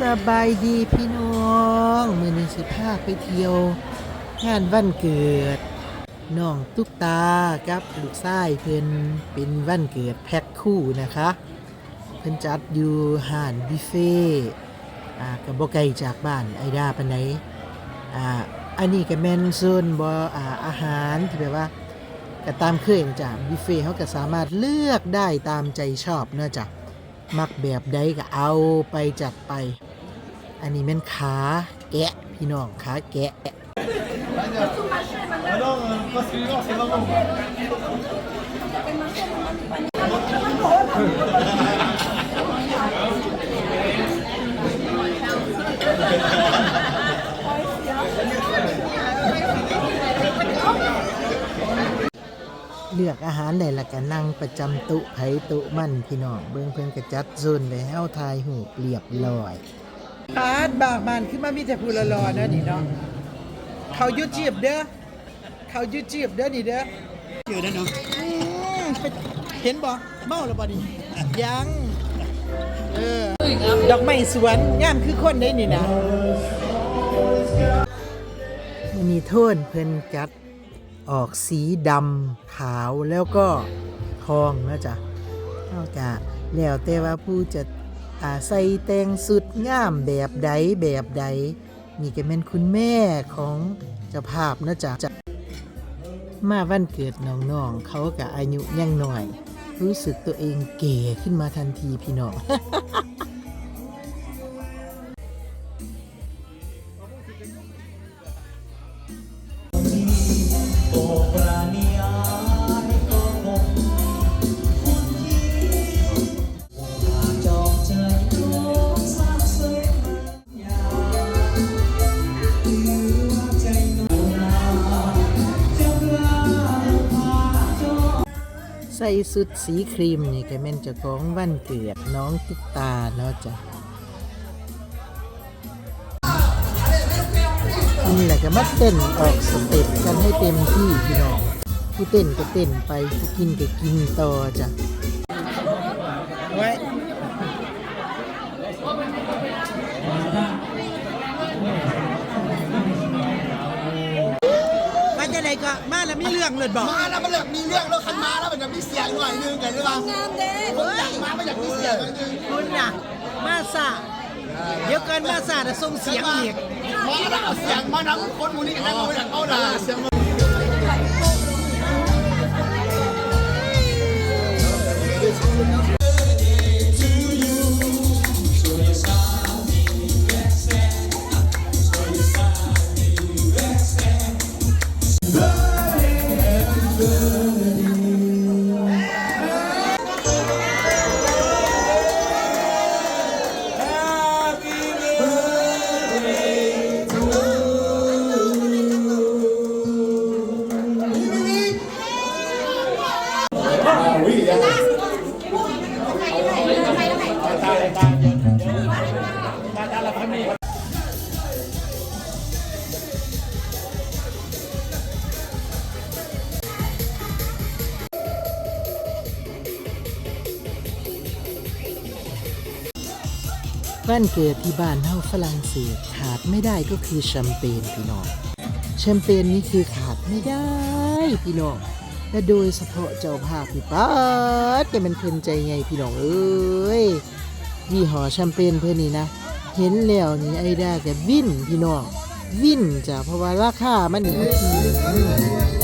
สบายดีพี่น้องมือนี้สิพาไปเที่ยว งานวันเกิดน้องตุ๊กตากับลูกชายเพิ่นเป็นวันเกิดแพ็คคู่นะคะ เพิ่นจัดอยู่ห้านบุฟเฟ่อ่าก็บ่ไกลจากบ้านไอดาปานใดอ่าอันนี้ก็แม่นโซนบ่อ่าอาหารที่แบบว่าก็ตามเคยนะจ้ะบุฟเฟ่เขาก็สามารถเลือกได้ตามใจชอบเนาะจ้ะมักแบบใดก็เอาไปจัดไป อันนี้แม่นขาแกะพี่น้องขาแกะเลือกอาหารได้ละกันนั่งประจำตุไผตุมั่นพี่น้องเบิ่งเพิ่นกระจัดโซนแล้วทายหูเรียบร้อย ปาดบากบานขึ้นมามีแต่ผู้รอๆเด้อนี่เนาะเขายุจีบเด้อเขายุจีบเด้อนี่เด้อเจอแล้วเนาะอืมไปเห็นบ่เมาแล้วบ่นี่ยังเออดอกไม้สวนงามคือคนได้นี่นะมันมีโทนเพิ่นจัดออกสีดำขาวแล้วก็ทองนะจ๊ะนอกจากแล้วแต่ว่าผู้จะ อาใส่แต่งสุดงามแบบใดแบบใด นี่ก็เป็นคุณแม่ของเจ้าภาพนะจ๊ะมาวันเกิดน้องๆเขากับอายุยังหน่อย รู้สึกตัวเองเก๋ขึ้นมาทันทีพี่น้อง ส่สุดสีครีมนี่ก็แม่นเจ้าของวันเกิดน้องตุ๊กตาเนาะจ้ะนี่แหละก็มาเต้นออกสเต็ปกันให้เต็มที่พี่น้องผู้เต้นก็เต้นไปผู้กินก็กินต่อจ้ะไว้มาจะไหนก็มาแล้วมีเรื่องเลยบอก มาแล้วมันแบบมีเรื่องแล้วคันมาแล้วมันจะมีเสียงหน่อยนึงกันหรือเปล่างามเด้ผมอยากมาไม่อยากมีเสียงหน่อยนึงคุณน่ะ มาซาเดี๋ยวกันมาซาจะส่งเสียงอีกมาแล้วเอาเสียงมานังคนหมูนี่กันนั่งเอาอยากเอาด่าเสียงมา วันเกิดที่บ้านเฮาฝรั่งเศสขาดไม่ได้ก็คือแชมเปญพี่น้อง แชมเปญนี่คือขาดไม่ได้พี่น้อง และโดยเฉพาะเจ้าภาพพี่ป้าดแกเป็นเพลินใจไงพี่น้องเอ้ยยี่ห้อแชมเปญเพื่อนนี่นะ เห็นแล้วนี่ไอ้ด้าแกวิ่นพี่น้อง วิ่นจ้ะเพราะว่าราคามันนี่